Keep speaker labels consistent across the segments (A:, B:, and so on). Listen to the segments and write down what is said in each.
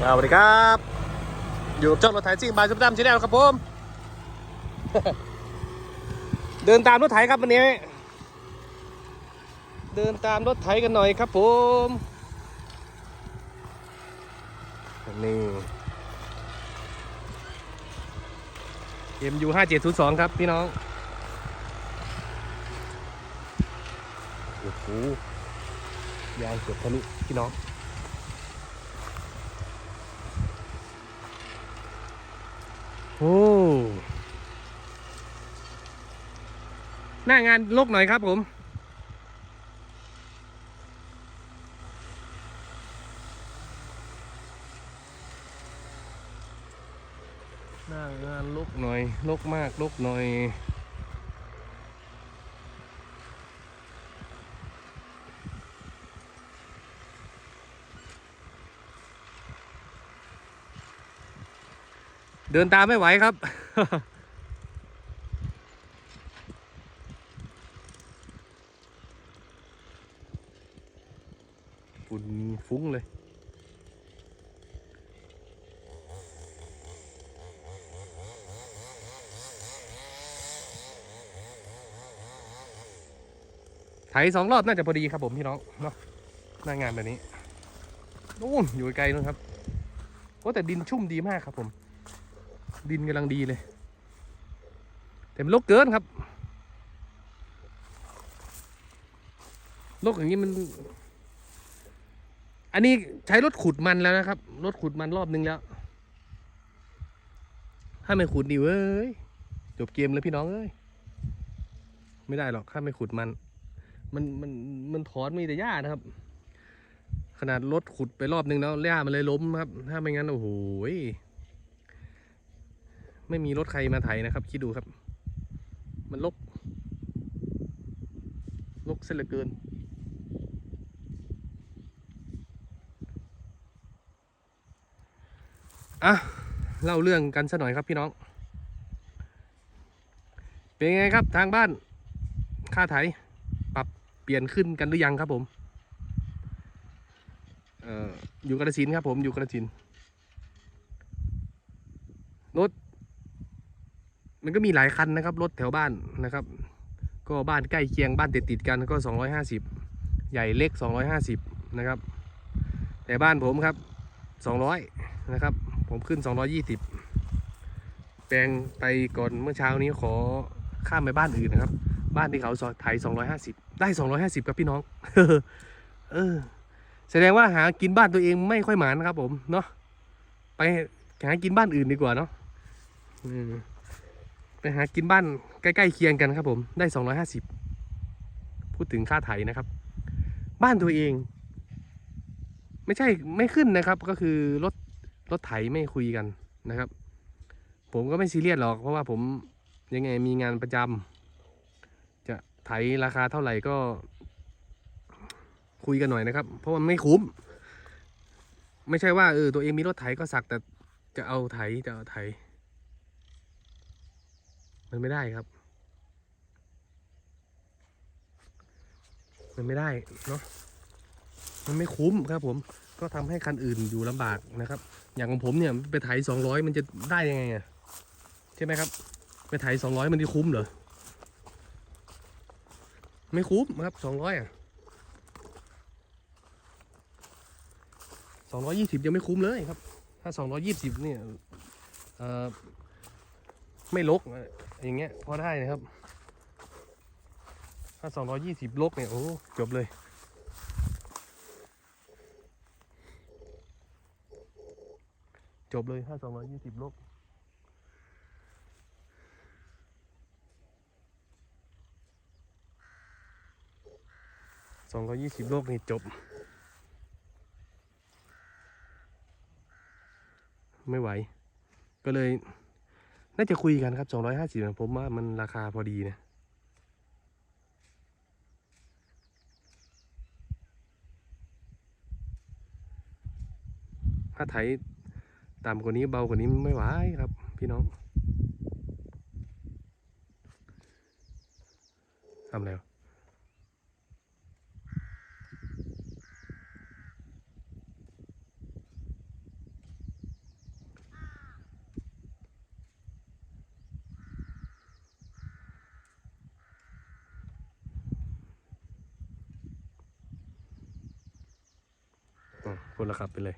A: สวัสดีครับ อยู่กับช่องรถไถซิ่งบายซุปตามชแนลครับผม เดินตามรถไถครับวันนี้ เดินตามรถไถกันหน่อยครับผมนี่ MU 5702ครับพี่น้องโอ้โหยางเกือบทะลุพี่น้อง โอ้หน้างานลกหน่อยครับผมหน้างานลกหน่อยลกมากลกหน่อย เดินตามไม่ไหวครับ ฝุ่นฟุ้งเลย ไถสองรอบน่าจะพอดีครับผมพี่น้องเนาะหน้างานแบบนี้นู่นอยู่ไกลๆนู่นครับโอ้แต่ดินชุ่มดีมากครับผม ดินกำลังดีเลย แต่มันลกเกินครับลกอย่างนี้มัน อันนี้ใช้รถขุดมันแล้วนะครับ รถขุดมันรอบนึงแล้ว ถ้าไม่ขุดดิเว้ย จบเกมเลยพี่น้องเอ้ย ไม่ได้หรอกถ้าไม่ขุดมัน มันมันมันถอนมีแต่หญ้านะครับ ขนาดรถขุดไปรอบนึงแล้วหญ้ามันเลยล้มครับ ถ้าไม่งั้นโอ้โห ไม่มีรถใครมาไถนะครับ คิดดูครับ มันลกลกเส้นเหลือเกิน อะ เล่าเรื่องกันสัหน่อยครับพี่น้อง เป็นไงครับทางบ้าน ค่าไถ ปรับเปลี่ยนขึ้นกันหรือยังครับผมเอ่ออยู่กระสินครับผมอยู่กระสินรถ มันก็มีหลายคันนะครับรถแถวบ้านนะครับ ก็บ้านใกล้เคียงบ้านติดติดกันก็ 250 ใหญ่เล็ก 250 นะครับ แต่บ้านผมครับ 200 นะครับ ผมขึ้น 220 แปลงไปก่อนเมื่อเช้านี้ขอข้ามไปบ้านอื่นนะครับ บ้านที่เขาไถ250 ได้ 250ครับพี่น้อง เออ แสดงว่าหากินบ้านตัวเองไม่ค่อยหมานนะครับผมเนาะไปหากินบ้านอื่นดีกว่าเนาะอืม ไปหากินบ้านใกล้ๆเคียงกันครับผมได้ 250 พูดถึงค่าไถนะครับ บ้านตัวเอง ไม่ใช่ไม่ขึ้นนะครับ ก็คือรถรถไถไม่คุยกันนะครับ ผมก็ไม่ซีเรียสหรอก เพราะว่าผมยังไงมีงานประจำจะไถราคาเท่าไหร่ก็คุยกันหน่อยนะครับ เพราะมันไม่คุ้ม ไม่ใช่ว่าเออตัวเองมีรถไถก็สักแต่จะเอาไถจะเอาไถ มันไม่ได้ครับ มันไม่ได้เนาะมันไม่คุ้มครับผมก็ทำให้คันอื่นอยู่ลำบากนะครับ อย่างของผมเนี่ยไปไถสองร้อยมันจะได้ยังไงอะใช่ไหมครับ ไปไถสองร้อยมันจะคุ้มเหรอไม่คุ้มครับสองร้อยอะสองร้อยยี่สิบยังไม่คุ้มเลยครับ ถ้าสองร้อยยี่สิบเนี่ยเอ่อไม่ลก อย่างเงี้ยพอได้นะครับ ถ้าสองร้อยยี่สิบลกเนี่ย โอ้จบเลยจบเลยถ้าสองร้อยยี่สิบลบสองร้อยยี่สิบโลกนี่จบ ไม่ไหว ก็เลย น่าจะคุยกันครับสองร้อยห้าสิบผมว่ามันราคาพอดีนะถ้าไถต่ำกว่านี้เบากว่านี้ไม่ไหวครับ พี่น้องทำแล้ว คนละขับไปเลย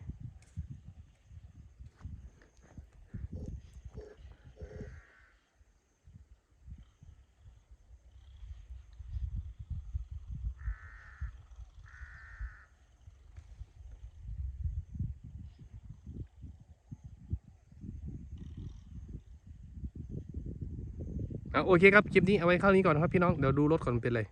A: อะโอเคครับ คลิปนี้เอาไว้เข้านี้ก่อนครับพี่น้อง เดี๋ยวดูรถก่อนเป็นเลย